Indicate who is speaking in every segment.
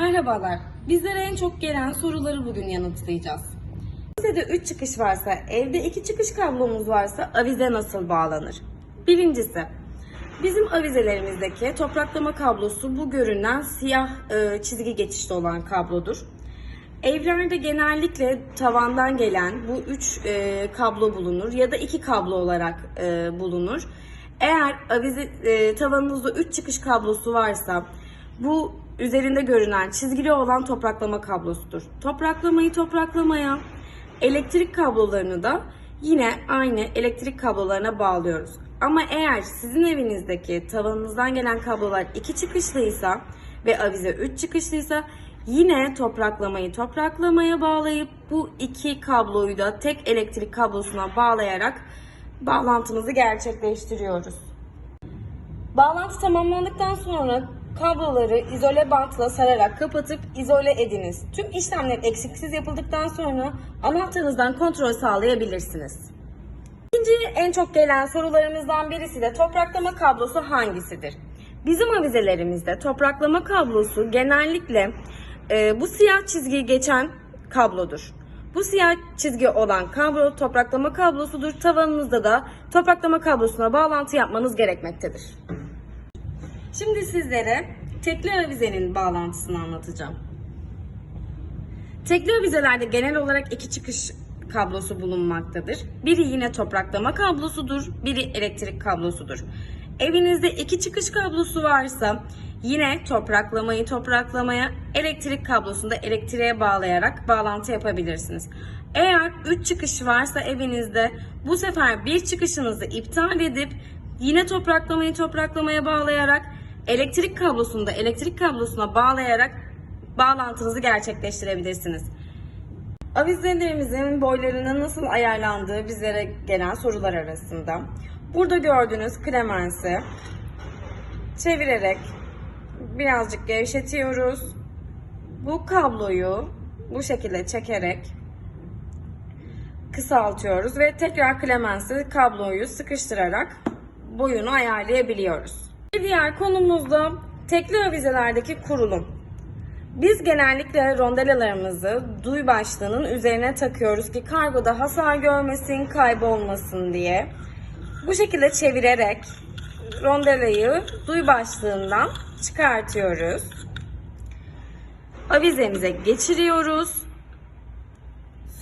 Speaker 1: Merhabalar. Bizlere en çok gelen soruları bugün yanıtlayacağız. Avizede 3 çıkış varsa, evde 2 çıkış kablomuz varsa avize nasıl bağlanır? Birincisi, bizim avizelerimizdeki topraklama kablosu bu görünen siyah e, çizgi geçişli olan kablodur. Evlerde genellikle tavandan gelen bu 3 kablo bulunur ya da 2 kablo olarak e, bulunur. Eğer avize e, tavanınızda 3 çıkış kablosu varsa bu üzerinde görünen çizgili olan topraklama kablosudur. Topraklamayı topraklamaya, elektrik kablolarını da yine aynı elektrik kablolarına bağlıyoruz. Ama eğer sizin evinizdeki tavanınızdan gelen kablolar iki çıkışlıysa ve avize 3 çıkışlıysa yine topraklamayı topraklamaya bağlayıp bu iki kabloyu da tek elektrik kablosuna bağlayarak bağlantımızı gerçekleştiriyoruz. Bağlantı tamamlandıktan sonra kabloları izole bantla sararak kapatıp izole ediniz. Tüm işlemler eksiksiz yapıldıktan sonra anahtarınızdan kontrol sağlayabilirsiniz. İkinci en çok gelen sorularımızdan birisi de topraklama kablosu hangisidir? Bizim avizelerimizde topraklama kablosu genellikle e, bu siyah çizgiyi geçen kablodur. Bu siyah çizgi olan kablo topraklama kablosudur. Tavanınızda da topraklama kablosuna bağlantı yapmanız gerekmektedir. Şimdi sizlere tekli avizenin bağlantısını anlatacağım. Tekli avizelerde genel olarak iki çıkış kablosu bulunmaktadır. Biri yine topraklama kablosudur, biri elektrik kablosudur. Evinizde iki çıkış kablosu varsa yine topraklamayı topraklamaya, elektrik kablosunu da elektriğe bağlayarak bağlantı yapabilirsiniz. Eğer 3 çıkış varsa evinizde bu sefer bir çıkışınızı iptal edip yine topraklamayı topraklamaya bağlayarak elektrik kablosunu da elektrik kablosuna bağlayarak bağlantınızı gerçekleştirebilirsiniz. Avizelerimizin boylarının nasıl ayarlandığı bizlere gelen sorular arasında. Burada gördüğünüz klemensi çevirerek birazcık gevşetiyoruz. Bu kabloyu bu şekilde çekerek kısaltıyoruz ve tekrar klemensi kabloyu sıkıştırarak boyunu ayarlayabiliyoruz. Bir diğer konumuzda tekli avizelerdeki kurulum. Biz genellikle rondelalarımızı duy başlığının üzerine takıyoruz ki kargoda hasar görmesin, kaybolmasın diye. Bu şekilde çevirerek rondelayı duy başlığından çıkartıyoruz. Avizemize geçiriyoruz.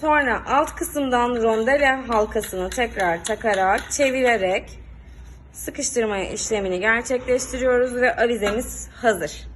Speaker 1: Sonra alt kısımdan rondela halkasını tekrar takarak çevirerek sıkıştırma işlemini gerçekleştiriyoruz ve avizemiz hazır.